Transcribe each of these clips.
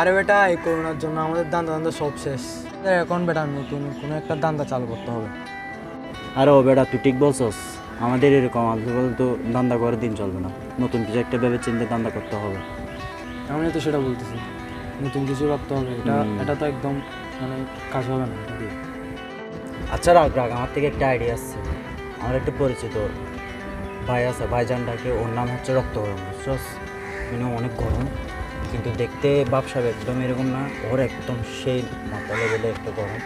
আরে বেটা এই করোনার জন্য আমাদের দান্দা দান্দা সব শেষ। এখন বেটা নতুন কোনো একটা দান্দা চালু করতে হবে। আরে ও বেটা তুই ঠিক বলছস? আমাদের এরকম আলতু ফালতু দান্দা করে দিন চলবে না। নতুন কিছু একটা ভেবে চিন্তে দান্দা করতে হবে। আমি তো সেটা বলতেছি। নতুন কিছু ভাবতে হবে। এটা এটা তো একদম মানে কাজ হবে না এটা দিয়ে। আচ্ছা রাখ রাখ আমার থেকে একটা আইডিয়া আসছে। আমার একটা পরিচিত ভাই আছে ভাইজানটাকে ওর নাম হচ্ছে রক্তগরম বুঝছস? মানে অনেক গরম। কিন্তু দেখতে বাপসাব একদম এরকম না ওর একদম সেই মাথা লেভেলে একটা গরম।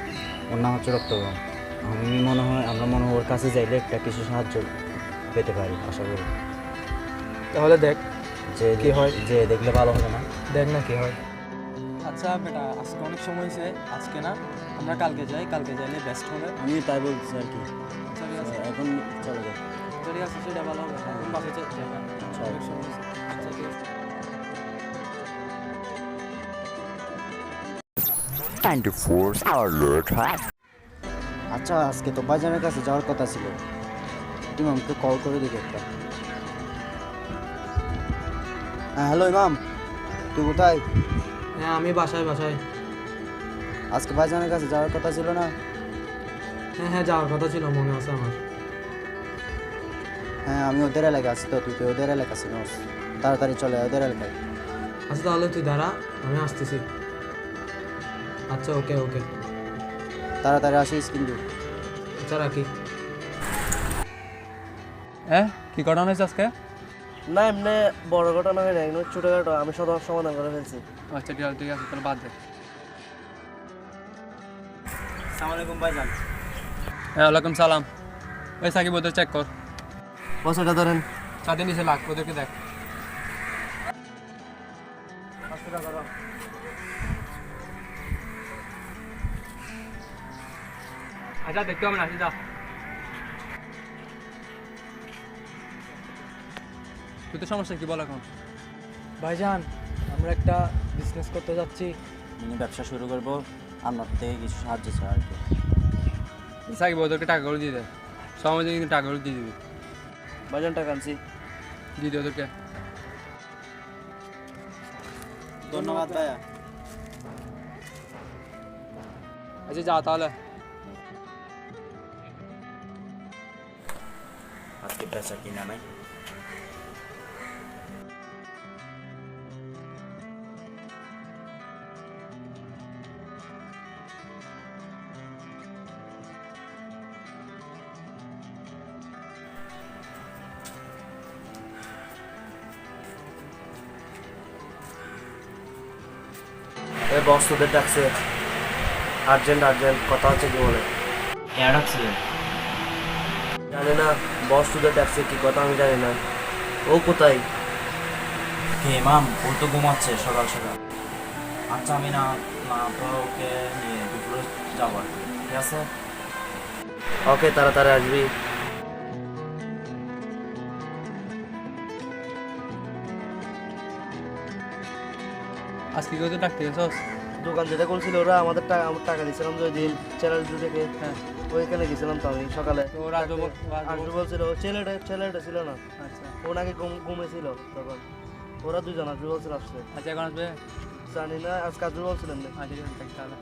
ওর নাম হচ্ছে রক্ত রক্তগরম আমি মনে হয় আমরা মনে হয় ওর কাছে যাইলে একটা কিছু সাহায্য পেতে পারি আশা করি। তাহলে দেখ যে কি হয়? যে দেখলে ভালো হবে না। দেখ না কি হয়। আচ্ছা বেটা আজকে অনেক সময় হয়েছে আজকে না আমরা কালকে যাই কালকে যাইলে বেস্ট হবে। আমি তাই বলছি আর কি। আচ্ছা, এখন চলে যাই। ঠিক আছে সেটা ভালো হবে। এখন বাসে যাই অনেক সময় 94 alert has আচ্ছা আজকে তো বাজারের কাছে যাওয়ার কথা ছিল। তুমি আমাকে কল করে দিবে একটা। হ্যাঁ হ্যালো ইমাম। তুই কোথায়? হ্যাঁ আমি বাসায় বাসায়। আজকে বাজারের কাছে যাওয়ার কথা ছিল না? হ্যাঁ হ্যাঁ যাওয়ার কথা ছিল মনে আছে আমার। হ্যাঁ আমি ওদের এলাকায় আছি তো তুই তো ওদের এলাকা ছিল তাড়াতাড়ি চলে ওদের এলাকায়। আচ্ছা তাহলে তুই দাঁড়া আমি আসতেছি। আচ্ছা ওকে ওকে তাড়াতাড়ি আসিস কিন্তু আচ্ছা রাখি। হ্যাঁ কি ঘটনা হয়েছে আজকে? না এমনি বড় ঘটনা হয় না এগুলো ছোটখাটো আমি সব সমাধান করে ফেলছি। আচ্ছা ঠিক আছে ঠিক আছে তাহলে বাদ দে। সালামালাইকুম ভাইজান। হ্যাঁ ওয়ালাইকুম সালাম। ওই সাকিব ওদের চেক কর। পয়সাটা ধরেন। সাথে নিচে লাগ ওদেরকে দেখ। আচ্ছা দেখতে হবে না আসি যা তুই তো সমস্যা কি বল এখন? ভাইজান আমরা একটা বিজনেস করতে যাচ্ছি। আমি ব্যবসা শুরু করব আপনার থেকে কিছু সাহায্য চাই আর কি। সাকিব ওদেরকে টাকাগুলো দিয়ে দে। সমাজে কিন্তু টাকাগুলো দিয়ে দিবি। বাজান টাকা আনছি। দিয়ে দে ওদেরকে। ধন্যবাদ ভাইয়া। আচ্ছা যা তাহলে। আজকে পেশা কিনা নাই তোদের ডাকছে আর্জেন্ট আর্জেন্ট কথা হচ্ছে কি বলে? কেন রাখছিলেন জানি না। বস তোদের ডাকছে কি কথা আমি জানি না। ও কোথায়? কে ইমাম ও তো ঘুমাচ্ছে সকাল সকাল। আচ্ছা আমি না না তো ওকে নিয়ে দুপুরে যাব আর কি। ঠিক আছে? ওকে তাড়াতাড়ি আসবি। আজকে কেউ তো ডাকতে গেছস? দোকান যেটা খুলছিল ওরা আমাদের টাকা আমার টাকা দিয়েছিলাম যে ওই দিন চ্যানেল থেকে। হ্যাঁ। ওইখানে গেছিলাম তো আমি সকালে। তো রাজু রাজু বলছিল ছেলেটা ছেলেটা ছিল না। আচ্ছা। ও নাকি ঘুমেছিল তখন। ওরা দুজন আসবে বলছিল আসছে আচ্ছা এখন আসবে? জানি না আজকে আসবে বলছিলেন না। আচ্ছা ঠিক আছে থাক তাহলে।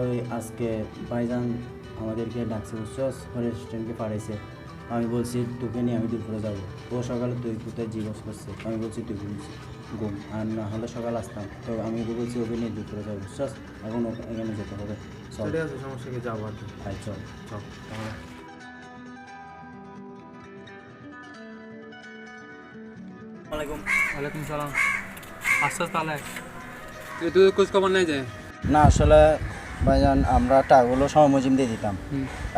ওই আজকে ভাইজান আমাদেরকে ডাকছে বুঝছস রেস্টুরেন্টকে পাঠাইছে। আমি বলছি তোকে নিয়ে আমি দুপুরে যাব। ও সকালে তুই কোথায় জিজ্ঞেস করছে। আমি বলছি তুই ঘুমছি ঘুম। আর না হলে সকাল আসতাম। তো আমি বলছি ওকে নিয়ে দুপুরে যাব বুঝছস এখন এখানে যেতে হবে। চল ঠিক আছে সমস্যা কি? যাব আর কি। চল। চল ওয়ালাইকুম। ওয়ালাইকুম সালাম। আসছস তাহলে? তুই তুই খোঁজ খবর নেই যে? না আসলে ভাইজান আমরা টাকাগুলো সময় দিয়ে দিতাম।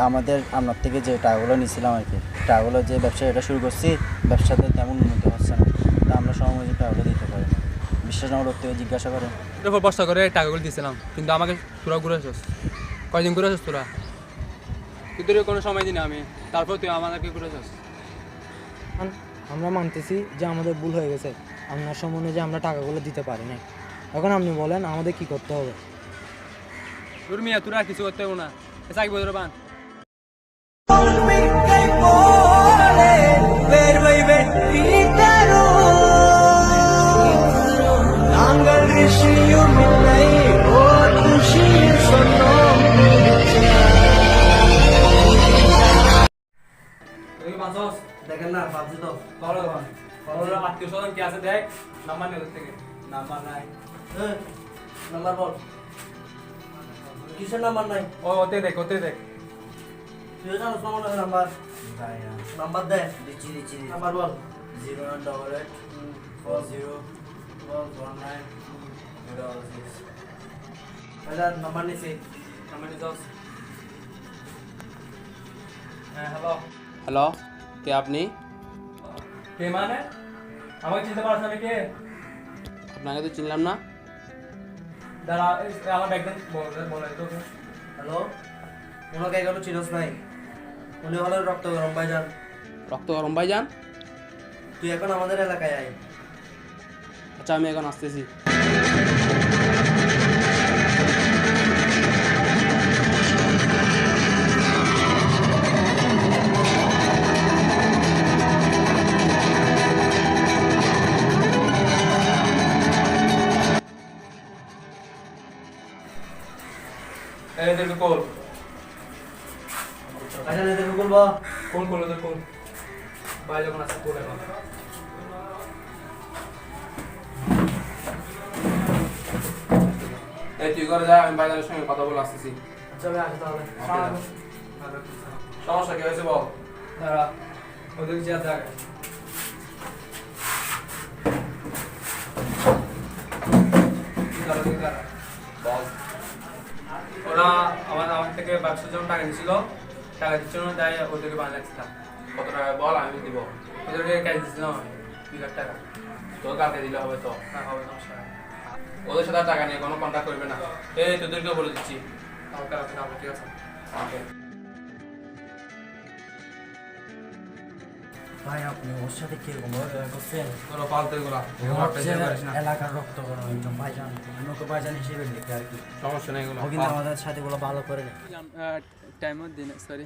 আমাদের আপনার থেকে যে টাকাগুলো নিয়েছিলাম আর কি টাকাগুলো যে ব্যবসা এটা শুরু করছি ব্যবসাতে তেমন উন্নতি হচ্ছে না। তা আমরা টাকাগুলো দিতে পারি। না বিশ্বাস না হলে ওর থেকে জিজ্ঞাসা করেন বস্তা করে টাকাগুলো দিয়েছিলাম কিন্তু আমাকে তোরা ঘুরে কয়দিন করে আসিস তোরা? তুই কোনো সময় দিই না আমি। তারপর তুই আমাদেরকে করে আসিস আমরা মানতেছি যে আমাদের ভুল হয়ে গেছে। আপনার সম্বন্ধে যে আমরা টাকাগুলো দিতে পারি না এখন আপনি বলেন আমাদের কি করতে হবে? তোর মিয়া তোরা কিছু করতে হবে না। সাকিব ওদের দোস দেখেন না পাবজি আত্মীয় স্বজন কি আছে দেখ নাম্বার নে থেকে। নাম্বার নাই। নাম্বার বল। কিসের নাম্বার নাই? ও ওতে দেখ ওতে দেখ। তুই জানো সময় নাম্বার? নাম্বার দে। দিচ্ছি দিচ্ছি নাম্বার বল। Zero nine double eight four zero four nine double six. হাজার নাম্বার নিছি। নাম্বার নিতে হ্যাঁ হ্যালো হ্যালো কে আপনি? কে মানে? আমাকে চিনতে পারছেন আমি কে? আপনাকে তো চিনলাম না। দাঁড়া এই, আমার ব্যাগটা বলে বলে তো। হ্যালো? ওনাকে এখনও চিনস নাই। উনি হলো রক্ত গরম ভাইজান। রক্ত গরম ভাইজান? তুই এখন আমাদের এলাকায় আয়। আচ্ছা আমি এখন আসতেছি। আসছে কোল এখন? এই তুই করে যা আমি ভাইজানের সঙ্গে কথা বলে আসতেছি। চলে আসে তাহলে। সমস্যা কি হয়েছে বল? দাঁড়া ওদের যা দেখ বল ওরা আমার আমার থেকে ব্যবসার জন্য টাকা নিয়েছিল টাকা দিচ্ছিল না তাই ওদেরকে রাখছিলাম কত টাকা? বল আমি দিব। ওদেরকে ক্যাশ দিচ্ছিলাম আমি দুই লাখ টাকা। তোর কালকে দিলে হবে তো? হ্যাঁ হবে সমস্যা ওদের সাথে টাকা নিয়ে কোনো কন্ট্যাক্ট করবে না। এই তোদেরকেও বলে দিচ্ছি। ঠিক আছে? ভাই আপনি ওর সাথে কীরকম ব্যবহার করছেন? কোনো পালতে এলাকার রক্ত গরম একজন ভাইজান আমি ওকে ভাইজান হিসেবে দেখি আর কি। সমস্যা নেই এগুলো। ও কিন্তু আমাদের সাথে গুলো ভালো করে টাইমও দিন সরি